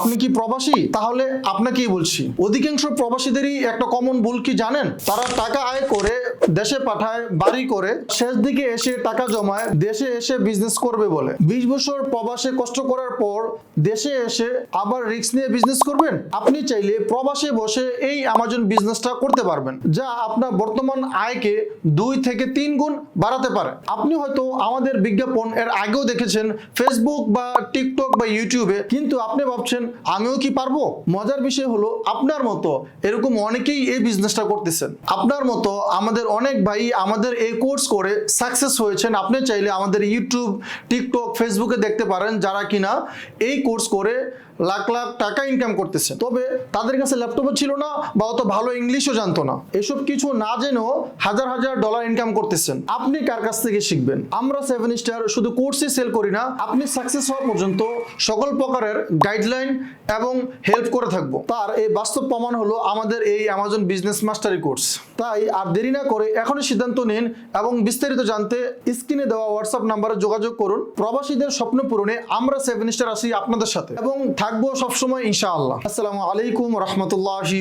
আপনি কি প্রবাসী? তাহলে আপনাকেই বলছি। অধিকাংশ প্রবাসীদেরই একটা কমন ভুল কি জানেন? তারা টাকা আয় করে দেশে পাঠায় বাড়ি করে, শেষ দিকে এসে টাকা জমায়, দেশে এসে বিজনেস করবে বলে। বিশ বছর প্রবাসে কষ্ট করার পর দেশে এসে আবার রিস্ক নিয়ে বিজনেস করবেন? আপনি চাইলে প্রবাসে বসে এই আমাজন বিজনেসটা করতে পারবেন, যা আপনার বর্তমান আয়কে দুই থেকে তিন গুণ বাড়াতে পারে। আপনি হয়তো আমাদের বিজ্ঞাপন এর আগেও দেখেছেন ফেসবুক বা টিকটক বা ইউটিউবে কিন্তু আপনি ভাবছেন, আমিও কি পারব? মজার বিষয় হলো, আপনার মতো এরকম অনেকেই এই বিজনেসটা করতেছেন। আপনার মতো আমাদের অনেক ভাই আমাদের এই কোর্স করে সাকসেস হয়েছেন। আপনি চাইলে আমাদের ইউটিউব টিকটক ফেসবুকে দেখতে পারেন যারা কিনা এই কোর্স করে লাখ লাখ টাকা ইনকাম করতেছে। তবে তাদের কাছে ল্যাপটপও ছিল না বা অত ভালো ইংলিশও জানতো না। এসব কিছু না জেনেও হাজার হাজার ডলার ইনকাম করতেছেন। আপনি কার কাছ থেকে শিখবেন? আমরা সেভেন স্টার শুধু কোর্সই সেল করি না, আপনি সাকসেস হওয়া পর্যন্ত সকল প্রকারের গাইডলাইন এবং হেল্প করে থাকব। তার এই বাস্তব প্রমাণ হলো আমাদের এই অ্যামাজন বিজনেস মাস্টারি কোর্স তাই আর দেরি না করে এখনই সিদ্ধান্ত নিন এবং বিস্তারিত জানতে স্ক্রিনে দেওয়া হোয়াটসঅ্যাপ নাম্বারে যোগাযোগ করুন। প্রবাসীদের স্বপ্ন পূরণে আমরা সেভেন স্টার আসি আপনাদের সাথে। এবং থাকব সবসময় ইনশাআল্লাহ। আসসালামু আলাইকুম রহমতুল্লাহি